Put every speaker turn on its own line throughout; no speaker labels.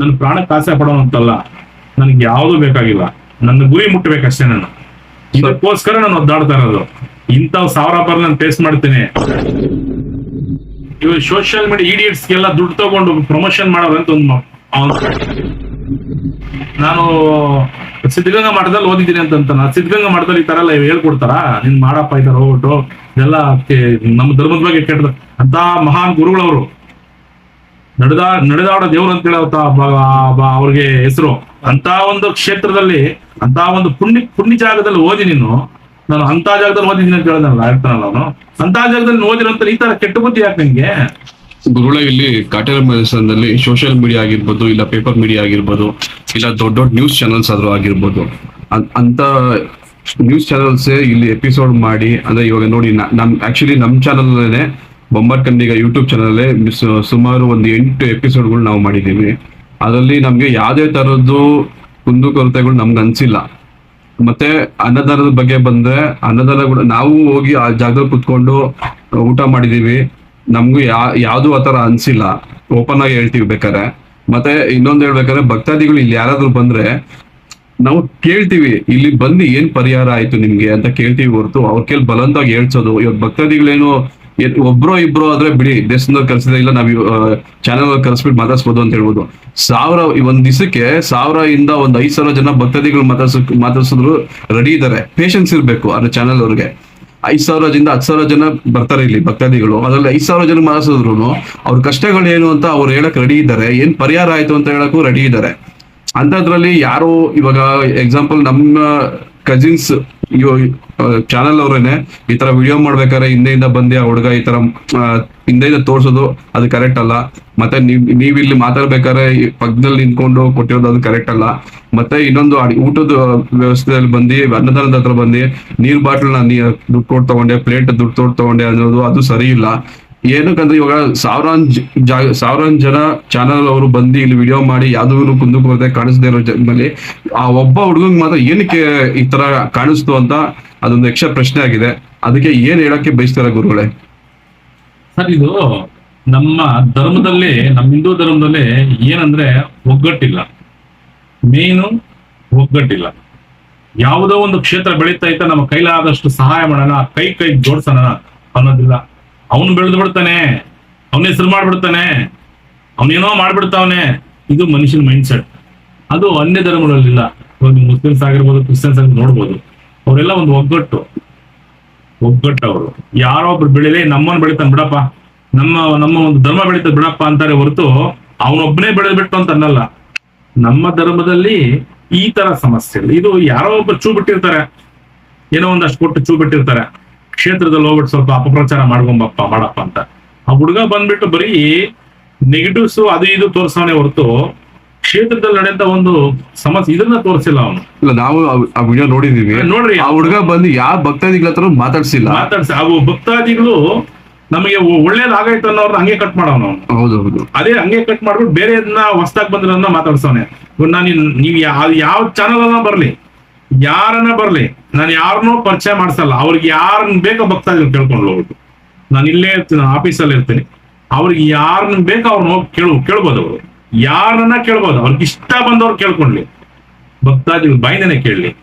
ನನ್ನ ಪ್ರಾಣಕ್ಕೆ ಆಸೆ ಪಡೋನು ಅಂತಲ್ಲ ನನಗೆ ಯಾವುದು ಬೇಕಾಗಿಲ್ಲ. ನನ್ನ ಗುರಿ ಮುಟ್ಟಬೇಕಷ್ಟೇ ನಾನು. ಇದಕ್ಕೋಸ್ಕರ ನಾನು ಒದ್ದಾಡ್ತಾ ಇರೋದು. ಇಂಥವ್ ಸಾವಿರ ಪರ್ ನಾನು ಫೇಸ್ ಮಾಡ್ತೀನಿ. ಇವ್ ಸೋಷಿಯಲ್ ಮೀಡಿಯಾ ಇಡಿಯಟ್ಸ್ಗೆಲ್ಲ ದುಡ್ಡು ತಗೊಂಡು ಪ್ರಮೋಷನ್ ಮಾಡೋದಂತ ಒಂದು ನಾನು ಸಿದ್ಧಗಂಗಾ ಮಠದಲ್ಲಿ ಓದಿದ್ದೀನಿ ಅಂತ ನಾ ಸಿದ್ಧಗಂಗಾ ಮಠದಲ್ಲಿ ಈ ತರ ಎಲ್ಲ ಹೇಳ್ಕೊಡ್ತಾರ? ನಿನ್ ಮಾಡಪ್ಪ ತರ ಹೋಗ್ಬಿಟ್ಟು, ಇದೆಲ್ಲ ನಮ್ಮ ಧರ್ಮದ ಬಗ್ಗೆ ಕೆಟ್ಟದ ಅಂತ ಮಹಾನ್ ಗುರುಗಳವರು. ನಡೆದ, ನಡೆದಾಡೋ ದೇವ್ರು ಅಂತ ಹೇಳೋ ಅವ್ರಿಗೆ ಹೆಸರು. ಅಂತ ಒಂದು ಕ್ಷೇತ್ರದಲ್ಲಿ ಅಂತ ಒಂದು ಪುಣ್ಯ ಪುಣ್ಯ ಜಾಗದಲ್ಲಿ ಓದಿ ನೀನು. ನಾನು ಅಂತ ಜಾಗದಲ್ಲಿ ಓದಿದ್ದೀನಿ ಅಂತ ಹೇಳ್ದಲ್ಲ, ಹೇಳ್ತಾನಲ್ಲ ಅವನು. ಅಂತ ಜಾಗದಲ್ಲಿ ಓದಿರಂತ ಈ ತರ ಕೆಟ್ಟ ಬುದ್ಧಿ ಯಾಕೆ ನಿಂಗೆ?
ಗುರುಳ ಇಲ್ಲಿ ಕಾಟೇರ ಮೆಡಿಸನ್ನಲ್ಲಿ ಸೋಷಿಯಲ್ ಮೀಡಿಯಾ ಆಗಿರ್ಬೋದು, ಇಲ್ಲ ಪೇಪರ್ ಮೀಡಿಯಾ ಆಗಿರ್ಬೋದು, ಇಲ್ಲ ದೊಡ್ಡ ದೊಡ್ಡ ನ್ಯೂಸ್ ಚಾನೆಲ್ಸ್ ಆದ್ರೂ ಆಗಿರ್ಬೋದು. ಅಂತ ನ್ಯೂಸ್ ಚಾನೆಲ್ಸ್ ಇಲ್ಲಿ ಎಪಿಸೋಡ್ ಮಾಡಿ, ಅಂದ್ರೆ ಇವಾಗ ನೋಡಿ ನಮ್ ಆಕ್ಚುಲಿ ನಮ್ channel Bombat Kannadiga YouTube channel ಸುಮಾರು ಒಂದು ಎಂಟು ಎಪಿಸೋಡ್ಗಳು ನಾವು ಮಾಡಿದ್ದೀವಿ. ಅದರಲ್ಲಿ ನಮಗೆ ಯಾವುದೇ ತರದ್ದು ಕುಂದುಕೊರತೆಗಳು ನಮ್ಗೆ ಅನ್ಸಿಲ್ಲ. ಮತ್ತೆ ಅನ್ನದಾನದ ಬಗ್ಗೆ ಬಂದ್ರೆ, ಅನ್ನದಾನ ಕೂಡ ನಾವು ಹೋಗಿ ಆ ಜಾಗದಲ್ಲಿ ಕುತ್ಕೊಂಡು ಊಟ ಮಾಡಿದೀವಿ ನಮಗೂ ಯಾ ಆ ಥರ ಅನ್ಸಿಲ್ಲ. ಓಪನ್ ಆಗಿ ಹೇಳ್ತೀವಿ ಬೇಕಾದ್ರೆ. ಮತ್ತೆ ಇನ್ನೊಂದು ಹೇಳ್ಬೇಕಾದ್ರೆ, ಭಕ್ತಾದಿಗಳು ಇಲ್ಲಿ ಯಾರಾದ್ರೂ ಬಂದ್ರೆ, ನಾವು ಕೇಳ್ತೀವಿ, ಇಲ್ಲಿ ಬಂದು ಏನ್ ಪರಿಹಾರ ಆಯ್ತು ನಿಮ್ಗೆ ಅಂತ ಕೇಳ್ತೀವಿ ಹೊರತು, ಅವ್ರ ಕೇಳಿ ಬಲವಂತಾಗಿ ಹೇಳ್ಸೋದು. ಇವಾಗ ಭಕ್ತಾದಿಗಳೇನು ಒಬ್ರೋ ಇಬ್ರೋ ಆದ್ರೆ ಬಿಡಿ, ದೇಶದವ್ರು ಕಲ್ಸಿದ ಇಲ್ಲ, ನಾವು ಚಾನಲ್ ಕಲ್ಸ್ಬಿಟ್ಟು ಮಾತಾಡ್ಸ್ಬೋದು ಅಂತ ಹೇಳ್ಬೋದು. ಸಾವಿರ ಒಂದ್ ದಿವಸಕ್ಕೆ ಸಾವಿರ ಇಂದ ಒಂದ್ ಐದ್ ಸಾವಿರ ಜನ ಭಕ್ತಾದಿಗಳು ಮಾತಾಡ್ಸ ಮಾತಾಡ್ಸಿದ್ರು ರೆಡಿ ಇದಾರೆ. ಪೇಷನ್ಸ್ ಇರ್ಬೇಕು ಅದ್ರ ಚಾನಲ್ ಅವ್ರಿಗೆ. ಐದ್ ಸಾವಿರದಿಂದ ಹತ್ತು ಸಾವಿರ ಜನ ಬರ್ತಾರೆ ಇಲ್ಲಿ ಭಕ್ತಾದಿಗಳು. ಅದ್ರಲ್ಲಿ ಐದ್ ಸಾವಿರ ಜನ ಮಾತಾಡ್ಸಿದ್ರು ಅವ್ರ ಕಷ್ಟಗಳು ಏನು ಅಂತ ಅವ್ರು ಹೇಳಕ್ ರೆಡಿ ಇದ್ದಾರೆ ಏನ್ ಪರಿಹಾರ ಆಯ್ತು ಅಂತ ಹೇಳಕ್ಕೂ ರೆಡಿ ಇದ್ದಾರೆ ಅಂತದ್ರಲ್ಲಿ ಯಾರು ಇವಾಗ ಎಕ್ಸಾಂಪಲ್ ನಮ್ಮ ಕಸಿನ್ಸ್ ಚಾನಲ್ ಅವ್ರೇನೆ ಈ ತರ ವಿಡಿಯೋ ಮಾಡ್ಬೇಕಾದ್ರೆ ಹಿಂದೆಯಿಂದ ಬಂದೆ ಆ ಹುಡುಗ ಈ ತರ ಹಿಂದೆಯಿಂದ ತೋರ್ಸೋದು ಅದು ಕರೆಕ್ಟ್ ಅಲ್ಲ. ಮತ್ತೆ ನೀವ್ ಇಲ್ಲಿ ಮಾತಾಡ್ಬೇಕಾದ್ರೆ ಪಕ್ಕದಲ್ಲಿ ನಿಂತ್ಕೊಂಡು ಕೊಟ್ಟಿರೋದು ಅದು ಕರೆಕ್ಟ್ ಅಲ್ಲ. ಮತ್ತೆ ಇನ್ನೊಂದು ಊಟದ ವ್ಯವಸ್ಥೆಯಲ್ಲಿ ಬಂದು, ಅನ್ನದಾನದ ಹತ್ರ ಬಂದು, ನೀರ್ ಬಾಟ್ಲ್ ನೀ, ದುಡ್ಡು ಕೊಟ್ಟು ತಗೊಂಡೆ ಪ್ಲೇಟ್ ದುಡ್ಡು ತೊಟ್ಟು ತಗೊಂಡೆ ಅನ್ನೋದು ಅದು ಸರಿ ಇಲ್ಲ. ಏನಕ್ಕಂದ್ರೆ ಇವಾಗ ಸಾವಿರಾನ್ ಜಾಗ ಸಾವಿರಾನ್ ಜನ ಚಾನಲ್ ಅವರು ಬಂದು ಇಲ್ಲಿ ವಿಡಿಯೋ ಮಾಡಿ ಯಾವ್ದು ಕುಂದುಕೊರತೆ ಕಾಣಿಸದೇ ಇರೋ ಜನ್ಮಲ್ಲಿ ಆ ಒಬ್ಬ ಹುಡುಗಂಗ್ ಮಾತ್ರ ಏನಕ್ಕೆ ಈ ತರ ಕಾಣಿಸ್ತು ಅಂತ ಅದೊಂದು ಯಕ್ಷ ಪ್ರಶ್ನೆ ಆಗಿದೆ. ಅದಕ್ಕೆ ಏನ್ ಹೇಳಕ್ಕೆ ಬಯಸ್ತಾರ ಗುರುಗಳೇ?
ಸರ್, ಇದು ನಮ್ಮ ಧರ್ಮದಲ್ಲಿ, ನಮ್ಮ ಹಿಂದೂ ಧರ್ಮದಲ್ಲಿ ಏನಂದ್ರೆ ಒಗ್ಗಟ್ಟಿಲ್ಲ. ಮೇನು ಒಗ್ಗಟ್ಟಿಲ್ಲ. ಯಾವುದೋ ಒಂದು ಕ್ಷೇತ್ರ ಬೆಳೀತಾ ಇತ್ತ ನಮ್ಮ ಕೈಲಾದಷ್ಟು ಸಹಾಯ ಮಾಡೋಣ, ಕೈ ಕೈ ಜೋಡಿಸೋಣ ಅನ್ನೋದಿಲ್ಲ. ಅವನು ಬೆಳೆದು ಬಿಡ್ತಾನೆ. ಅವನ ಹೆಸರು ಮಾಡ್ಬಿಡ್ತಾನೆ. ಅವನೇನೋ ಮಾಡ್ಬಿಡ್ತಾವನೆ. ಇದು ಮನುಷ್ಯನ ಮೈಂಡ್ ಸೆಟ್ ಅದು ಅನ್ಯ ಧರ್ಮಗಳಲ್ಲಿಲ್ಲ. ನೀವು ಮುಸ್ಲಿಮ್ಸ್ ಆಗಿರ್ಬೋದು, ಕ್ರಿಶ್ಚಿಯನ್ಸ್ ಆಗಿ ನೋಡ್ಬೋದು. ಅವರೆಲ್ಲ ಒಂದು ಒಗ್ಗಟ್ಟು. ಒಗ್ಗಟ್ಟವರು ಯಾರೋ ಒಬ್ರು ಬೆಳಿಲಿ, ನಮ್ಮನ್ನು ಬೆಳಿತಾನೆ ಬಿಡಪ್ಪ. ನಮ್ಮ ನಮ್ಮ ಒಂದು ಧರ್ಮ ಬೆಳೀತದೆ ಬಿಡಪ್ಪ ಅಂತಾರೆ ಹೊರತು ಅವನೊಬ್ಬನೇ ಬೆಳೆದ್ಬಿಟ್ಟು ಅಂತ ಅನ್ನಲ್ಲ. ನಮ್ಮ ಧರ್ಮದಲ್ಲಿ ಈ ತರ ಸಮಸ್ಯೆ ಇದು ಯಾರೋ ಒಬ್ಬರು ಚೂ ಬಿಟ್ಟಿರ್ತಾರೆ. ಏನೋ ಒಂದಷ್ಟು ಕೊಟ್ಟು ಚೂ ಬಿಟ್ಟಿರ್ತಾರೆ. ಕ್ಷೇತ್ರದಲ್ಲಿ ಹೋಗ್ಬಿಟ್ಟು ಸ್ವಲ್ಪ ಅಪಪ್ರಚಾರ ಮಾಡ್ಕೊಂಬಪ್ಪ ಮಾಡಪ್ಪ ಅಂತ. ಆ ಹುಡುಗ ಬಂದ್ಬಿಟ್ಟು ಬರೀ ನೆಗೆಟಿವ್ಸ್ ಅದು ಇದು ತೋರಿಸೋನೆ ಹೊರತು ಕ್ಷೇತ್ರದಲ್ಲಿ ನಡೆಯಂತ ಒಂದು ಸಮಸ್ಯೆ ಇದನ್ನ ತೋರಿಸಿಲ್ಲ ಅವನು.
ಇಲ್ಲ ನಾವು ಆ- ವಿಡಿಯೋ ನೋಡಿದೀವಿ.
ನೋಡ್ರಿ.
ಆ ಹುಡುಗ ಬಂದು ಯಾವ ಭಕ್ತಾದಿಗಳ ಹತ್ರ ಮಾತಾಡ್ಸಿಲ್ಲ.
ಮಾತಾಡ್ಸಿ ಅವು ಭಕ್ತಾದಿಗಳು ನಮಗೆ ಒಳ್ಳೇದಾಗೈತ ಅನ್ನೋರ್ನ ಹಂಗೆ ಕಟ್ ಮಾಡವನು ಅವನು.
ಹೌದು ಹೌದು.
ಅದೇ ಹಂಗೆ ಕಟ್ ಮಾಡ್ಬಿಟ್ಟು ಬೇರೆ ಹೊಸ್ದಾಗ್ ಬಂದ್ರನ್ನ ಮಾತಾಡ್ಸವನೆ. ನಾನು ನೀವು ಯಾವ ಯಾವ ಚಾನಲ್ ಅನ್ನ ಬರ್ಲಿ. ಯಾರನ್ನ ಬರ್ಲಿ, ನಾನು ಯಾರನ್ನೂ ಪರಿಚಯ ಮಾಡಿಸಲ್ಲ. ಅವ್ರಿಗೆ ಯಾರನ್ನ ಬೇಕೋ ಭಕ್ತಾದಿಗಳು ಕೇಳ್ಕೊಂಡು ಹೋಗ್ಬಿಟ್ಟು ನಾನು ಇಲ್ಲೇ ಇರ್ತೀನಿ ಆಫೀಸಲ್ಲಿ ಇರ್ತೀನಿ. ಅವ್ರಿಗೆ ಯಾರನ್ನ ಬೇಕೋ ಅವ್ರನ್ನ ಹೋಗಿ ಕೇಳು, ಕೇಳ್ಬೋದು ಅವರು. ಯಾರನ್ನ ಕೇಳ್ಬೋದು, ಅವ್ರಿಗೆ ಇಷ್ಟ ಬಂದವ್ರು ಕೇಳ್ಕೊಂಡ್ಲಿ. ಭಕ್ತಾದಿಗಳು ಬಾಯಿಂದನೇ ಕೇಳಲಿ.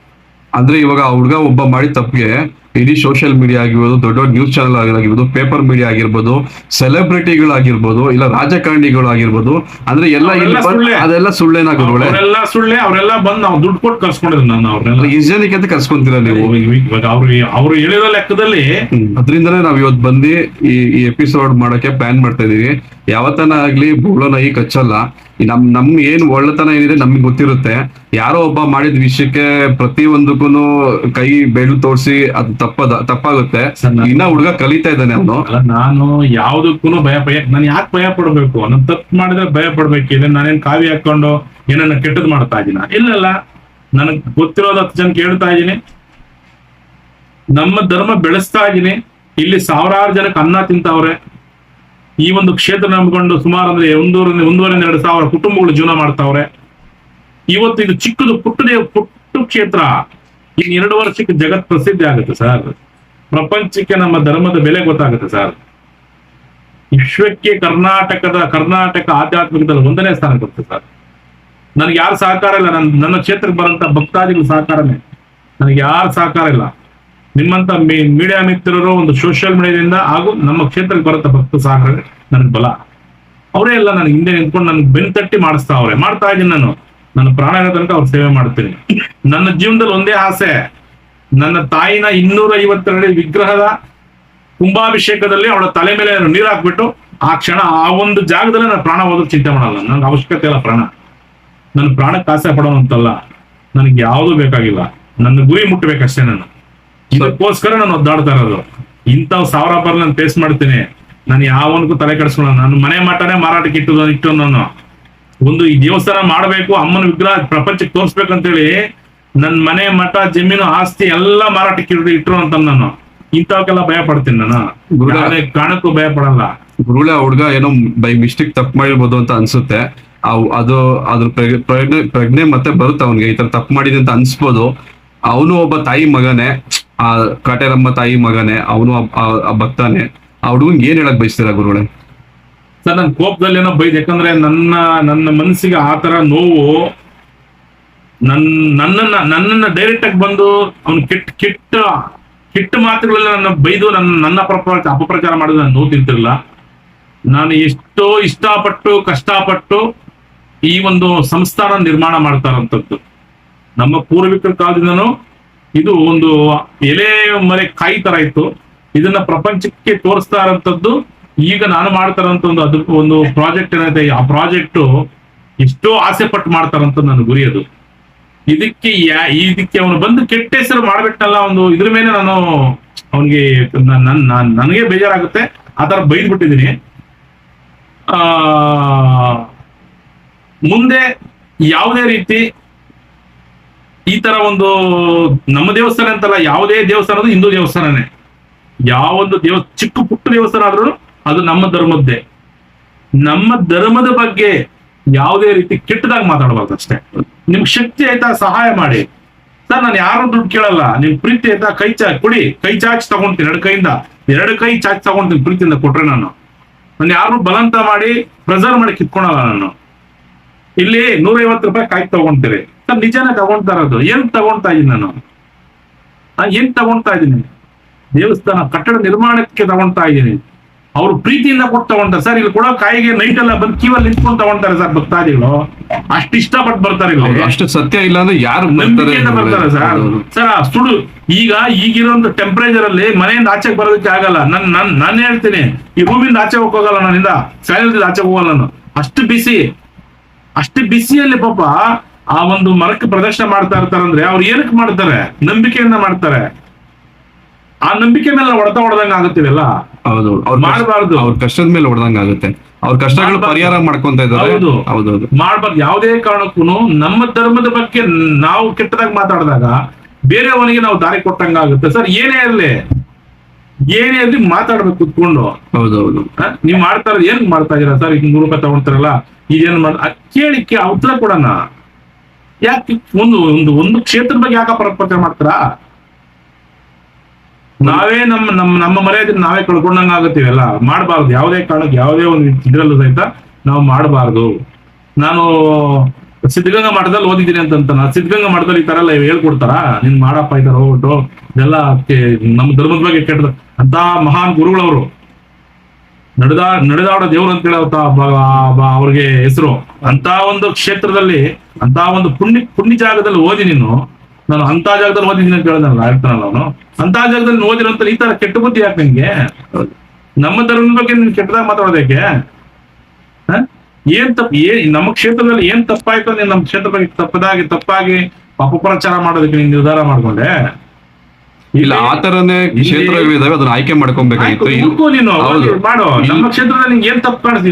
ಅಂದ್ರೆ ಇವಾಗ ಹುಡುಗ ಒಬ್ಬ ಮಾಡಿ ತಪ್ಪಿಗೆ ಇಡೀ ಸೋಷಿಯಲ್ ಮೀಡಿಯಾ ಆಗಿರ್ಬೋದು ದೊಡ್ಡ ದೊಡ್ಡ ನ್ಯೂಸ್ ಚಾನಲ್ ಆಗಿರ್ಬೋದು ಪೇಪರ್ ಮೀಡಿಯಾ ಆಗಿರ್ಬೋದು ಸೆಲೆಬ್ರಿಟಿಗಳಾಗಿರ್ಬೋದು ಇಲ್ಲ ರಾಜಕಾರಣಿಗಳಾಗಿರ್ಬೋದು ಅಂದ್ರೆ ಎಲ್ಲ ಇಲ್ಲಿ ಬಂದ್-. ಅದೆಲ್ಲ ಸುಳ್ಳೇನ ಗುರುಗಳೇ?
ಅವರೆಲ್ಲ ಸುಳ್ಳೆ ಅವರೆಲ್ಲ ಬಂದು ನಾವು ದುಡ್ಡು ಕೊಟ್ಟು ಕರ್ಸ್ಕೊಂಡಿದ್ರು ನಾನು ಅವ್ರನ್ನೆಲ್ಲ
ಜನಕ್ಕೆ ಅಂತ ಕರ್ಸ್ಕೊಂತೀರಾ ನೀವು?
ಇವಾಗ ಅವ್ರು ಅವ್ರು ಹೇಳಿರೋ ಲೆಕ್ಕದಲ್ಲಿ
ಅದರಿಂದನೇ ನಾವ್ ಇವತ್ತು ಬಂದು ಈ ಈ ಎಪಿಸೋಡ್ ಮಾಡಕ್ಕೆ ಪ್ಲಾನ್ ಮಾಡ್ತಾ ಇದೀವಿ. ಯಾವತ್ತನ ಆಗ್ಲಿ ಕಚ್ಚಲ್ಲ. ಈ ನಮ್ ನಮ್ ಏನ್ ಒಳ್ಳೆತನ ಏನಿದೆ ನಮ್ಗೆ ಗೊತ್ತಿರುತ್ತೆ. ಯಾರೋ ಒಬ್ಬ ಮಾಡಿದ ವಿಷಯಕ್ಕೆ ಪ್ರತಿ ಒಂದಕ್ಕೂ ಕೈ ಬೆಳು ತೋರಿಸಿ ಅದು ತಪ್ಪದ ತಪ್ಪಾಗುತ್ತೆ. ಇನ್ನ ಹುಡುಗ ಕಲಿತಾ ಇದ್ದಾನೆ ಅವನು.
ನಾನು ಯಾವ್ದಕ್ಕೂ ಭಯ ಭಯ ನಾನು ಯಾಕೆ ಭಯ ಪಡ್ಬೇಕು? ನಾನು ತಪ್ಪು ಮಾಡಿದ್ರೆ ಭಯ ಪಡ್ಬೇಕಿದೆ ನಾನೇನ್ ಕಾವಿ ಹಾಕೊಂಡು ಏನನ್ನ ಕೆಟ್ಟದ್ ಮಾಡ್ತಾ ಇದೀನ ಇಲ್ಲಲ್ಲ ನನಗ್ ಗೊತ್ತಿರೋದು ಹತ್ತು ಜನ ಕೇಳ್ತಾ ಇದೀನಿ ನಮ್ಮ ಧರ್ಮ ಬೆಳೆಸ್ತಾ ಇದೀನಿ ಇಲ್ಲಿ ಸಾವಿರಾರು ಜನಕ್ಕೆ ಅನ್ನ ತಿಂತಾವ್ರೆ. ಈ ಒಂದು ಕ್ಷೇತ್ರ ನಂಬಿಕೊಂಡು ಸುಮಾರು ಅಂದ್ರೆ ಒಂದೂರಿಂದ ಒಂದೂವರೆ ಎರಡು ಸಾವಿರ ಕುಟುಂಬಗಳು ಜೀವನ ಮಾಡ್ತಾವ್ರೆ. ಇವತ್ತು ಇದು ಚಿಕ್ಕದು ಪುಟ್ಟದೇ ಪುಟ್ಟು ಕ್ಷೇತ್ರ. ಇನ್ ಎರಡು ವರ್ಷಕ್ಕೆ ಜಗತ್ ಪ್ರಸಿದ್ಧಿ ಆಗುತ್ತೆ ಸರ್. ಪ್ರಪಂಚಕ್ಕೆ ನಮ್ಮ ಧರ್ಮದ ಬೆಲೆ ಗೊತ್ತಾಗುತ್ತೆ ಸರ್. ವಿಶ್ವಕ್ಕೆ ಕರ್ನಾಟಕದ ಕರ್ನಾಟಕ ಆಧ್ಯಾತ್ಮಿಕದಲ್ಲಿ ಒಂದನೇ ಸ್ಥಾನ ಕೊಡುತ್ತೆ ಸರ್. ನನಗೆ ಯಾರು ಸಹಕಾರ ಇಲ್ಲ. ನನ್ನ ನನ್ನ ಕ್ಷೇತ್ರಕ್ಕೆ ಬರೋಂಥ ಭಕ್ತಾದಿಗಳ ಸಹಕಾರನೇ. ನನಗೆ ಯಾರು ಸಹಕಾರ ಇಲ್ಲ. ನಿಮ್ಮಂತ ಮೀಡಿಯಾ ಮಿತ್ರರು ಒಂದು ಸೋಷಿಯಲ್ ಮೀಡಿಯಾದಿಂದ ಹಾಗೂ ನಮ್ಮ ಕ್ಷೇತ್ರಕ್ಕೆ ಬರುತ್ತ ಭಕ್ತ ಸಾಗರ ನನಗೆ ಬಲ. ಅವರೇ ಎಲ್ಲ ನನಗೆ ಹಿಂದೆ ನಿಂತ್ಕೊಂಡು ನನ್ಗೆ ಬೆನ್ ತಟ್ಟಿ ಮಾಡಿಸ್ತಾ ಅವ್ರೆ. ಮಾಡ್ತಾ ಇದ್ದೀನಿ ನಾನು. ನನ್ನ ಪ್ರಾಣ ತನಕ ಅವ್ರ ಸೇವೆ ಮಾಡ್ತೀನಿ. ನನ್ನ ಜೀವನದಲ್ಲಿ ಒಂದೇ ಆಸೆ. ನನ್ನ ತಾಯಿನ ಇನ್ನೂರ ಐವತ್ತೆರಡು ವಿಗ್ರಹದ ಕುಂಭಾಭಿಷೇಕದಲ್ಲಿ ಅವಳ ತಲೆ ಮೇಲೆ ನೀರು ಹಾಕ್ಬಿಟ್ಟು ಆ ಕ್ಷಣ ಆ ಒಂದು ಜಾಗದಲ್ಲಿ ನಾನು ಪ್ರಾಣ ಹೋದ್ರೆ ಚಿಂತೆ ಮಾಡಲ್ಲ. ನನಗೆ ಅವಶ್ಯಕತೆ ಇಲ್ಲ ಪ್ರಾಣ. ನನ್ನ ಪ್ರಾಣಕ್ಕೆ ಆಸೆ ಪಡೋವಂತಲ್ಲ. ನನಗೆ ಯಾವುದು ಬೇಕಾಗಿಲ್ಲ. ನನ್ನ ಗುರಿ ಮುಟ್ಟಬೇಕಷ್ಟೇ ನಾನು. ಇದಕ್ಕೋಸ್ಕರ ನಾನು ಒದ್ದಾಡ್ತಾ ಇರೋದು. ಇಂಥವ್ ಸಾವಿರ ಬರ್ ನಾನು ಫೇಸ್ ಮಾಡ್ತೀನಿ. ನಾನು ಯಾವನಿಗೂ ತಲೆ ಕೆಡಿಸ್ಕೊಳ್ಳೋಣ ನನ್ನ ಮನೆ ಮಠನೇ ಮಾರಾಟಕ್ಕೆ ಇಟ್ಟು ಇಟ್ಟು ನಾನು. ಒಂದು ಈ ದೇವಸ್ಥಾನ ಮಾಡಬೇಕು ಅಮ್ಮನ ವಿಗ್ರಹ ಪ್ರಪಂಚಕ್ಕೆ ತೋರಿಸ್ಬೇಕಂತೇಳಿ ನನ್ನ ಮನೆ ಮಠ ಜಮೀನು ಆಸ್ತಿ ಎಲ್ಲ ಮಾರಾಟಕ್ಕೆ ಇಟ್ಟು ಇಟ್ರು ಅಂತ ನಾನು. ಇಂಥವಕ್ಕೆಲ್ಲ ಭಯ ಪಡ್ತೀನಿ ನಾನು. ಕಾಣಕ್ಕೂ ಭಯ ಪಡಲ್ಲ.
ಗುರುಳೆ ಹುಡ್ಗ ಏನೋ ಬೈ ಮಿಸ್ಟೇಕ್ ತಪ್ಪು ಮಾಡಿರ್ಬೋದು ಅಂತ ಅನ್ಸುತ್ತೆ. ಅದು ಅದ್ರ ಪ್ರಜ್ಞೆ ಪ್ರಜ್ಞೆ ಮತ್ತೆ ಬರುತ್ತೆ ಅವನಿಗೆ. ಈ ತರ ತಪ್ಪು ಮಾಡಿದೆ ಅಂತ ಅನ್ಸ್ಬೋದು. ಅವನು ಒಬ್ಬ ತಾಯಿ ಮಗನೇ. ಆ ಕಾಟೇರಮ್ಮ ತಾಯಿ ಮಗನೇ, ಅವನು ಭಕ್ತಾನೆ. ಆ ಹುಡುಗನ್ ಏನ್ ಹೇಳಕ್ ಬಯಸ್ತೀರಾ ಗುರುಗಳೇ?
ಸರ್ ನನ್ನ ಕೋಪದಲ್ಲಿ ಏನೋ ಬೈದ್, ಯಾಕಂದ್ರೆ ನನ್ನ ನನ್ನ ಮನಸ್ಸಿಗೆ ಆ ತರ ನೋವು ನನ್, ನನ್ನನ್ನ ನನ್ನನ್ನ ಡೈರೆಕ್ಟ್ ಆಗಿ ಬಂದು ಅವ್ನು ಕೆಟ್ಟ ಕೆಟ್ಟ ಕೆಟ್ಟ ಮಾತುಗಳನ್ನ ನನ್ನ ಬೈದು ನನ್ನ ನನ್ನ ಅಪಪ್ರಚಾರ ಅಪಪ್ರಚಾರ ಮಾಡಿದ್ರೆ ನಾನು ನೋವು ತಿಂತಿರ್ಲಿಲ್ಲ. ನಾನು ಎಷ್ಟೋ ಇಷ್ಟಪಟ್ಟು, ಕಷ್ಟಪಟ್ಟು ಈ ಒಂದು ಸಂಸ್ಥಾನ ನಿರ್ಮಾಣ ಮಾಡ್ತಾರಂಥದ್ದು ನಮ್ಮ ಪೂರ್ವಿಕರ ಕಾಲದಿಂದನೂ ಇದು ಒಂದು ಎಲೆ ಮರೆ ಕಾಯಿ ತರ ಇತ್ತು. ಇದನ್ನ ಪ್ರಪಂಚಕ್ಕೆ ತೋರಿಸ್ತಾ ಇರೋಂಥದ್ದು. ಈಗ ನಾನು ಮಾಡ್ತಾರಂತ ಒಂದು ಅದು ಒಂದು ಪ್ರಾಜೆಕ್ಟ್ ಏನೈತೆ ಆ ಪ್ರಾಜೆಕ್ಟ್ ಎಷ್ಟೋ ಆಸೆ ಪಟ್ಟು ಮಾಡ್ತಾರಂತ ನನ್ನ ಗುರಿ ಅದು. ಇದಕ್ಕೆ ಯಾ- ಇದಕ್ಕೆ ಅವನು ಬಂದು ಕೆಟ್ಟ ಹೆಸರು ಮಾಡ್ಬಿಟ್ಟಲ್ಲ ಒಂದು, ಇದ್ರ ಮೇಲೆ ನಾನು ಅವನಿಗೆ ನನಗೆ ಬೇಜಾರಾಗುತ್ತೆ. ಆ ತರ ಬೈದ್ಬಿಟ್ಟಿದ್ದೀನಿ. ಆ, ಮುಂದೆ ಯಾವುದೇ ರೀತಿ ಈ ತರ ಒಂದು ನಮ್ಮ ದೇವಸ್ಥಾನ ಅಂತಲ್ಲ, ಯಾವುದೇ ದೇವಸ್ಥಾನ ಹಿಂದೂ ದೇವಸ್ಥಾನನೇ. ಯಾವೊಂದು ದೇವ, ಚಿಕ್ಕ ಪುಟ್ಟ ದೇವಸ್ಥಾನ ಆದ್ರೂ ಅದು ನಮ್ಮ ಧರ್ಮದ್ದೇ. ನಮ್ಮ ಧರ್ಮದ ಬಗ್ಗೆ ಯಾವುದೇ ರೀತಿ ಕೆಟ್ಟದಾಗಿ ಮಾತಾಡಬಾರ್ದು ಅಷ್ಟೇ. ನಿಮ್ಗೆ ಶಕ್ತಿ ಆಯ್ತಾ, ಸಹಾಯ ಮಾಡಿ. ಸರ್, ನಾನು ಯಾರು ದುಡ್ಡು ಕೇಳಲ್ಲ. ನಿಮ್ ಪ್ರೀತಿ ಆಯ್ತಾ, ಕೈ ಚಾ, ಕೊಡಿ. ಕೈ ಚಾಚ್ ತಗೊಂತೀನಿ, ಎರಡು ಕೈಯಿಂದ. ಎರಡು ಕೈ ಚಾಚ್ ತಗೊಂತೀನಿ, ಪ್ರೀತಿಯಿಂದ ಕೊಟ್ರೆ ನಾನು. ನಾನು ಯಾರು ಬಲಂತ ಮಾಡಿ ಪ್ರೆಸರ್ ಮಾಡಿ ಕಿತ್ಕೊಳಲ್ಲ ನಾನು. ಇಲ್ಲಿ ನೂರೈವತ್ತು ರೂಪಾಯಿ ಕಾಯಿ ತಗೊಂತೀರಿ. ಸರ್ ನಿಜಾನೇ ತಗೊಂತಾ ಇರೋದು. ಏನ್ ತಗೊಂತಾ ಇದೀನಿ ನಾನು? ನಾನು ಏನ್ ತಗೊಂತಾ ಇದ್ದೀನಿ? ದೇವಸ್ಥಾನ ಕಟ್ಟಡ ನಿರ್ಮಾಣಕ್ಕೆ ತಗೊಂತಾ ಇದ್ದೀನಿ. ಅವ್ರು ಪ್ರೀತಿಯಿಂದ ಕೊಟ್ಟು ತಗೊಂತಾರೆ. ಸರ್ ಇಲ್ಲಿ ಕೊಡೋ ಕಾಯಿಗೆ ನೈಟ್ ಎಲ್ಲ ಬಂದು ಕೀವಲ್ಲಿ ನಿಂತ್ಕೊಂಡು ತಗೊಂತಾರೆ ಸರ್ ಭಕ್ತಾದಿಗಳು. ಅಷ್ಟು ಇಷ್ಟಪಟ್ಟು ಬರ್ತಾರೆ
ಅಷ್ಟು ಸತ್ಯ ಇಲ್ಲ ಅಂದ್ರೆ ಯಾರು ಬರ್ತಾರೆ
ಸರ್. ಸರ್ ಸುಡು ಈಗ ಒಂದು ಟೆಂಪರೇಚರ್ ಅಲ್ಲಿ ಮನೆಯಿಂದ ಆಚೆ ಬರೋದಕ್ಕೆ ಆಗಲ್ಲ. ನನ್ ನನ್ ನಾನು ಹೇಳ್ತೀನಿ. ಈ ರೂಮಿಂದ ಆಚೆ ಹೋಗೋಗಲ್ಲ ನನ್ನಿಂದ. ಫ್ಯಾನಿಂದ ಆಚೆ ಹೋಗಲ್ಲ ನಾನು. ಅಷ್ಟು ಬಿಸಿ ಅಷ್ಟು ಬಿಸಿಯಲ್ಲಿ ಪಾಪ ಆ ಒಂದು ಮರಕ್ಕೆ ಪ್ರದರ್ಶನ ಮಾಡ್ತಾ ಇರ್ತಾರಂದ್ರೆ ಅವ್ರು ಏನಕ್ಕೆ ಮಾಡ್ತಾರೆ? ನಂಬಿಕೆಯನ್ನ ಮಾಡ್ತಾರೆ. ಆ ನಂಬಿಕೆ ಮೇಲೆ ಹೊಡೆತ ಹೊಡೆದಂಗ ಆಗುತ್ತೀವಲ್ಲ
ಹೌದು ಅವ್ರ
ಮಾಡಬಾರ್ದು.
ಅವ್ರ ಕಷ್ಟದ ಮೇಲೆ ಹೊಡೆದಂಗ ಆಗುತ್ತೆ. ಅವ್ರ ಕಷ್ಟಗಳು ಪರಿಹಾರ ಮಾಡ್ಕೊಂತ ಇದ್ದಾರೆ.
ಹೌದು.
ಹೌದು
ಮಾಡಬಾರ್ದು. ಯಾವುದೇ ಕಾರಣಕ್ಕೂ ನಮ್ಮ ಧರ್ಮದ ಬಗ್ಗೆ ನಾವು ಕೆಟ್ಟದಾಗ ಮಾತಾಡಿದಾಗ ಬೇರೆಯವನಿಗೆ ನಾವು ದಾರಿ ಕೊಟ್ಟಂಗ ಆಗುತ್ತೆ ಸರ್ ಏನೇ ಇರ್ಲಿ. ಏನೇ ಅಲ್ಲಿ ಮಾತಾಡ್ಬೇಕು ಕುತ್ಕೊಂಡು.
ಹೌದೌದು.
ನೀವು ಮಾಡ್ತಾ ಇರೋದು ಏನ್ ಮಾಡ್ತಾ ಇದೀರಾ ಸರ್? ಈಗ ನೂರು ರೂಪಾಯಿ ತಗೊಂತಾರಲ್ಲ ಇದೇನ್ ಮಾಡ್ ಕೇಳಿಕ್ಕೆ ಉತ್ತರ ಕೊಡೋಣ. ಯಾಕೆ ಒಂದು ಒಂದು ಒಂದು ಕ್ಷೇತ್ರದ ಬಗ್ಗೆ ಯಾಕೆ ಪ್ರಪಂಚ ಮಾಡ್ತಾರಾ? ನಾವೇ ನಮ್ಮ ನಮ್ಮ ನಮ್ಮ ಮರ್ಯಾದೆ ನಾವೇ ಕಳ್ಕೊಂಡಂಗ ಆಗತ್ತೀವಲ್ಲ? ಮಾಡಬಾರ್ದು. ಯಾವುದೇ ಕಾರಣಕ್ಕೆ ಯಾವುದೇ ಒಂದು ಇದ್ರಲ್ಲೂ ಸಹಿತ ನಾವು ಮಾಡಬಾರ್ದು. ನಾನು ಸಿದ್ಧಗಂಗಾ ಮಠದಲ್ಲಿ ಓದಿದ್ದೀನಿ ಅಂತ ನಾ ಸಿದ್ಧಗಂಗಾ ಮಠದಲ್ಲಿ ಈ ತರ ಎಲ್ಲ ಹೇಳ್ಕೊಡ್ತಾರ. ನಿನ್ ಮಾಡಪ್ಪ ಈ ತರ ಹೋಗ್ಬಿಟ್ಟು. ಇದೆಲ್ಲ ನಮ್ಮ ಧರ್ಮದ ಬಗ್ಗೆ ಕೆಟ್ಟದ ಅಂತ ಮಹಾನ್ ಗುರುಗಳವರು. ನಡೆದಾ ನಡೆದಾಡೋ ದೇವ್ರು ಅಂತ ಹೇಳಿ ಅವ್ರಿಗೆ ಹೆಸರು. ಅಂತ ಒಂದು ಕ್ಷೇತ್ರದಲ್ಲಿ ಅಂತ ಒಂದು ಪುಣ್ಯ ಪುಣ್ಯ ಜಾಗದಲ್ಲಿ ಓದಿ ನೀನು. ನಾನು ಅಂತ ಜಾಗದಲ್ಲಿ ಓದಿದ್ದೀನಿ ಅಂತ ಹೇಳ್ದಲ್ಲ ಹೇಳ್ತಾನಲ್ಲ ಅವನು. ಅಂತ ಜಾಗದಲ್ಲಿ ಓದಿರೋ ಓದಿರೋಂತ ಈ ತರ ಕೆಟ್ಟ ಬುದ್ಧಿ ಯಾಕೆ ನಿನ್ಗೆ ನಮ್ಮ ಧರ್ಮದ ಬಗ್ಗೆ ನೀನ್ ಕೆಟ್ಟದಾಗ ಮಾತಾಡೋದಕ್ಕೆ ಹ? ಏನ್ ತಪ್ಪ ಏನ್ ನಮ್ಮ ಕ್ಷೇತ್ರದಲ್ಲಿ ಏನ್ ತಪ್ಪಾಯ್ತು ನೀನ್ ನಮ್ಮ ಕ್ಷೇತ್ರ ಬಗ್ಗೆ ತಪ್ಪದಾಗಿ ತಪ್ಪಾಗಿ ಅಪಪ್ರಚಾರ ಮಾಡೋದಕ್ಕೆ ನೀನ್ ನಿರ್ಧಾರ ಮಾಡ್ಕೊಂಡೆ?
ಇಲ್ಲ ಆ ತರನೇ ಕ್ಷೇತ್ರಗಳಿದಾವೆ ಅದನ್ನ ಆಯ್ಕೆ ಮಾಡ್ಕೊಬೇಕಾಗಿತ್ತು.
ನೀನು ಮಾಡೋ ನಮ್ಮ ಕ್ಷೇತ್ರದಲ್ಲಿ ನಿಂಗೆ ಏನ್ ತಪ್ಪು ಕಾಣಿಸ್ತಿ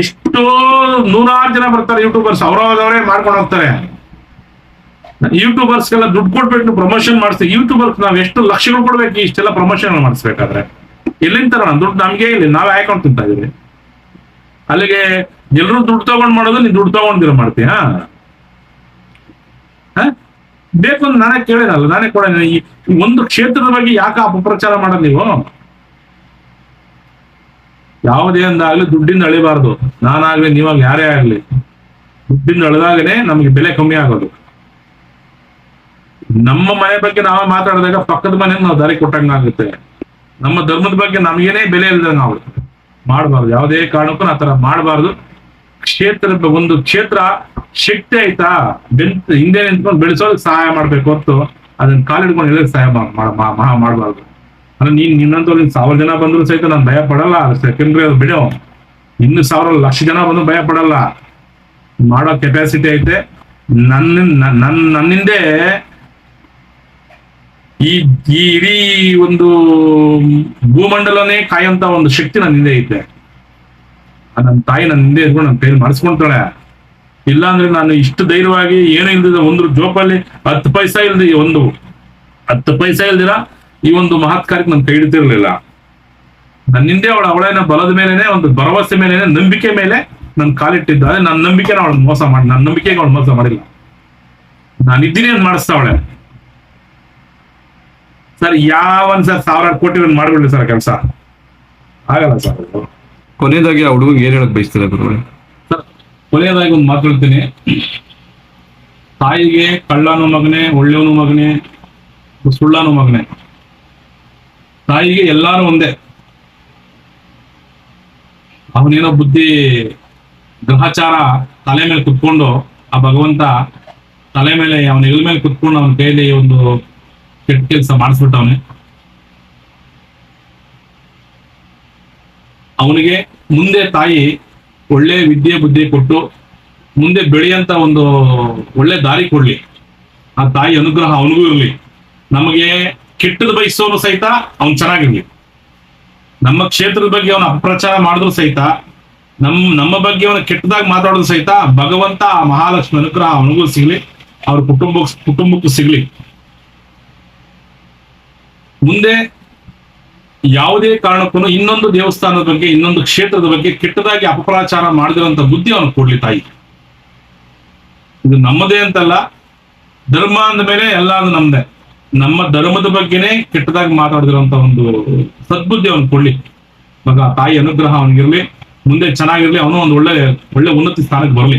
ಎಷ್ಟೋ ನೂರಾರು ಜನ ಬರ್ತಾರೆ ಯೂಟ್ಯೂಬರ್ಸ್ ಅವರವರೇ ಮಾಡ್ಕೊಂಡು ಹೋಗ್ತಾರೆ. ಯೂಟ್ಯೂಬರ್ಸ್ ಎಲ್ಲ ದುಡ್ಡು ಕೊಡ್ಬೇಕು ಪ್ರಮೋಷನ್ ಮಾಡಿಸ್ತೀವಿ ಯೂಟ್ಯೂಬರ್ಸ್ ನಾವ್ ಎಷ್ಟು ಲಕ್ಷಗಳು ಕೊಡ್ಬೇಕು ಇಷ್ಟೆಲ್ಲ ಪ್ರಮೋಷನ್ ಮಾಡಿಸ್ಬೇಕಾದ್ರೆ? ಎಲ್ಲಿಂದ ತರೋಣ? ದುಡ್ಡು ನಮ್ಗೆ ಇಲ್ಲಿ ನಾವೇ ಹಾಕೊಂಡು ತಿಂತ ಇದೀವಿ. ಅಲ್ಲಿಗೆ ಎಲ್ರು ದುಡ್ಡು ತಗೊಂಡ್ ಮಾಡೋದು ನೀನ್ ದುಡ್ಡು ತಗೊಂಡಿರ ಮಾಡ್ತೀಯ? ಬೇಕು ಅಂದ್ರೆ ನಾನೇ ಕೇಳಿನಲ್ಲ, ನಾನೇ ಕೊಡ ಈ ಒಂದು ಕ್ಷೇತ್ರದ ಬಗ್ಗೆ ಯಾಕೆ ಅಪಪ್ರಚಾರ ಮಾಡೋದು ನೀವು? ಯಾವುದೇ ಒಂದಾಗ್ಲಿ ದುಡ್ಡಿಂದ ಅಳಿಬಾರ್ದು. ನಾನಾಗ್ಲಿ, ನೀವಾಗ ಯಾರೇ ಆಗ್ಲಿ, ದುಡ್ಡಿಂದ ಅಳೆದಾಗನೆ ನಮಗೆ ಬೆಲೆ ಕಮ್ಮಿ ಆಗೋದು. ನಮ್ಮ ಮನೆ ಬಗ್ಗೆ ನಾವು ಮಾತಾಡಿದಾಗ ಪಕ್ಕದ ಮನೆ ನಾವು ದಾರಿ ಕೊಟ್ಟಂಗಾಗುತ್ತೆ ನಮ್ಮ ಧರ್ಮದ ಬಗ್ಗೆ ನಮಗೇನೆ ಬೆಲೆ ಇಲ್ದಂಗೆ ಆಗುತ್ತೆ. ಮಾಡಬಾರ್ದು. ಯಾವುದೇ ಕಾರಣಕ್ಕೂ ಆ ತರ ಮಾಡಬಾರ್ದು. ಕ್ಷೇತ್ರ ಒಂದು ಕ್ಷೇತ್ರ ಶಕ್ತಿ ಆಯ್ತಾ? ಬೆಂತ್ ಹಿಂದೆ ನಿಂತ್ಕೊಂಡು ಬೆಳೆಸೋದಕ್ಕೆ ಸಹಾಯ ಮಾಡ್ಬೇಕು ಹೊತ್ತು ಅದನ್ನ ಕಾಲಿಡ್ಕೊಂಡು ಎಲ್ಲರಿಗೆ ಸಹಾಯ ಮಾಡಬಾರ್ದು. ಅಂದ್ರೆ ನೀನ್ ನಿನ್ನಂತ ನೀನ್ ಸಾವಿರ ಜನ ಬಂದ್ರು ಸಹಿತ ನಾನು ಭಯ ಪಡಲ್ಲ. ಸೆಕೆಂಡ್ರಿ ಅದು ಬಿಡೋ. ಇನ್ನು ಸಾವಿರ ಲಕ್ಷ ಜನ ಬಂದು ಭಯ ಪಡಲ್ಲ. ಮಾಡೋ ಕೆಪಾಸಿಟಿ ಐತೆ. ನನ್ನ ನನ್ನ, ನನ್ನಿಂದೆ ಈ ಈ ಇಡೀ ಒಂದು ಭೂಮಂಡಲನೇ ಕಾಯಂತ ಒಂದು ಶಕ್ತಿ ನನ್ನ ಹಿಂದೆ ಐತೆ. ನನ್ನ ತಾಯಿ ನನ್ನ ಹಿಂದೆ ಇದ್ಕೊಂಡು ನನ್ನ ಕೈಲಿ ಮಾಡಿಸ್ಕೊಂತಾಳೆ. ಇಲ್ಲ ಅಂದ್ರೆ ನಾನು ಇಷ್ಟು ಧೈರ್ಯವಾಗಿ ಏನೇ ಇಲ್ದಿದ ಒಂದು ಜೋಪಲ್ಲಿ ಹತ್ತು ಪೈಸಾ ಇಲ್ದಿ ಒಂದು ಹತ್ತು ಪೈಸಾ ಇಲ್ದಿರ ಈ ಒಂದು ಮಹತ್ ಕಾರ್ಯಕ್ಕೆ ನಾನು ಕೈ ನನ್ನ ಹಿಂದೆ ಅವಳ ಅವಳೇನ ಬಲದ ಮೇಲೆನೆ, ಒಂದು ಭರವಸೆ ಮೇಲೇನೆ, ನಂಬಿಕೆ ಮೇಲೆ ನನ್ನ ಕಾಲಿಟ್ಟಿದ್ದ ಅದೇ ನನ್ನ ನಂಬಿಕೆನ ಅವಳು ಮೋಸ ಮಾಡಿ, ನನ್ನ ನಂಬಿಕೆಗೆ ಅವಳು ಮೋಸ ಮಾಡಿಲ್ಲ. ನಾನು ಇದ್ದೀನಿ ಅಂತ ಮಾಡಿಸ್ತಾವಳೆ. ಸರ್ ಯಾವನ್ ಸರ್ ಸಾವಿರಾರು ಕೋಟಿ ಮಾಡ್ಬಿಡ್ಲಿ ಸರ್ ಕೆಲಸ. ಆಗಲ್ಲ ಸರ್.
ಕೊನೆಯದಾಗಿ ಆ ಹುಡುಗ ಏನ್ ಹೇಳಕ್ ಬಯಸ್ತಾರೆ ಗುರುಗಳೇ?
ಕೊನೆಯದಾಗಿ ಒಂದು ಮಾತಾಡ್ತೀನಿ ತಾಯಿಗೆ ಕಳ್ಳನು ಮಗನೇ, ಒಳ್ಳೆಯವನು ಮಗನೇ, ಸುಳ್ಳನು ಮಗನೇ. ತಾಯಿಗೆ ಎಲ್ಲಾರು ಒಂದೇ. ಅವನೇನೋ ಬುದ್ಧಿ ಗ್ರಹಚಾರ ತಲೆ ಮೇಲೆ ಕುತ್ಕೊಂಡು ಆ ಭಗವಂತ ತಲೆ ಮೇಲೆ, ಅವನ ಎಲ್ ಮೇಲೆ ಕುತ್ಕೊಂಡು ಅವನ ಕೈಯಲ್ಲಿ ಒಂದು ಕೆಟ್ಟ ಕೆಲಸ ಮಾಡಿಸ್ಬಿಟ್ಟವನೆ. ಅವನಿಗೆ ಮುಂದೆ ತಾಯಿ ಒಳ್ಳೆ ವಿದ್ಯೆ ಬುದ್ಧಿ ಕೊಟ್ಟು ಮುಂದೆ ಬೆಳೆಯಂತ ಒಂದು ಒಳ್ಳೆ ದಾರಿ ಕೊಡ್ಲಿ. ಆ ತಾಯಿ ಅನುಗ್ರಹ ಅವನಿಗೂ ಇರಲಿ. ನಮಗೆ ಕೆಟ್ಟದ ಬಯಸೋನು ಸಹಿತ ಅವ್ನು ಚೆನ್ನಾಗಿರ್ಲಿ. ನಮ್ಮ ಕ್ಷೇತ್ರದ ಬಗ್ಗೆ ಅವನ ಅಪ್ರಚಾರ ಮಾಡಿದ್ರು ಸಹಿತ, ನಮ್, ನಮ್ಮ ಬಗ್ಗೆ ಅವನ ಕೆಟ್ಟದಾಗಿ ಮಾತಾಡೋದು ಸಹಿತ ಭಗವಂತ ಆ ಮಹಾಲಕ್ಷ್ಮಿ ಅನುಗ್ರಹ ಅವನಿಗೂ ಸಿಗ್ಲಿ, ಅವ್ರ ಕುಟುಂಬ ಕುಟುಂಬಕ್ಕೂ ಸಿಗ್ಲಿ. ಮುಂದೆ ಯಾವುದೇ ಕಾರಣಕ್ಕೂ ಇನ್ನೊಂದು ದೇವಸ್ಥಾನದ ಬಗ್ಗೆ, ಇನ್ನೊಂದು ಕ್ಷೇತ್ರದ ಬಗ್ಗೆ ಕೆಟ್ಟದಾಗಿ ಅಪಪ್ರಚಾರ ಮಾಡಿದಿರೋಂಥ ಬುದ್ಧಿ ಅವನು ಕೊಡ್ಲಿ ತಾಯಿ ಇದು ನಮ್ಮದೇ ಅಂತಲ್ಲ, ಧರ್ಮ ಅಂದ ಮೇಲೆ ಎಲ್ಲಾನು ನಮ್ದೇ. ನಮ್ಮ ಧರ್ಮದ ಬಗ್ಗೆನೇ ಕೆಟ್ಟದಾಗಿ ಮಾತಾಡಿದಿರೋಂಥ ಒಂದು ಸದ್ಬುದ್ಧಿ ಅವನು ಕೊಡ್ಲಿ ಮಗ ತಾಯಿ ಅನುಗ್ರಹ ಅವನಿಗಿರ್ಲಿ, ಮುಂದೆ ಚೆನ್ನಾಗಿರ್ಲಿ, ಅವನು ಒಂದು ಒಳ್ಳೆ ಒಳ್ಳೆ ಉನ್ನತಿ ಸ್ಥಾನಕ್ಕೆ ಬರಲಿ.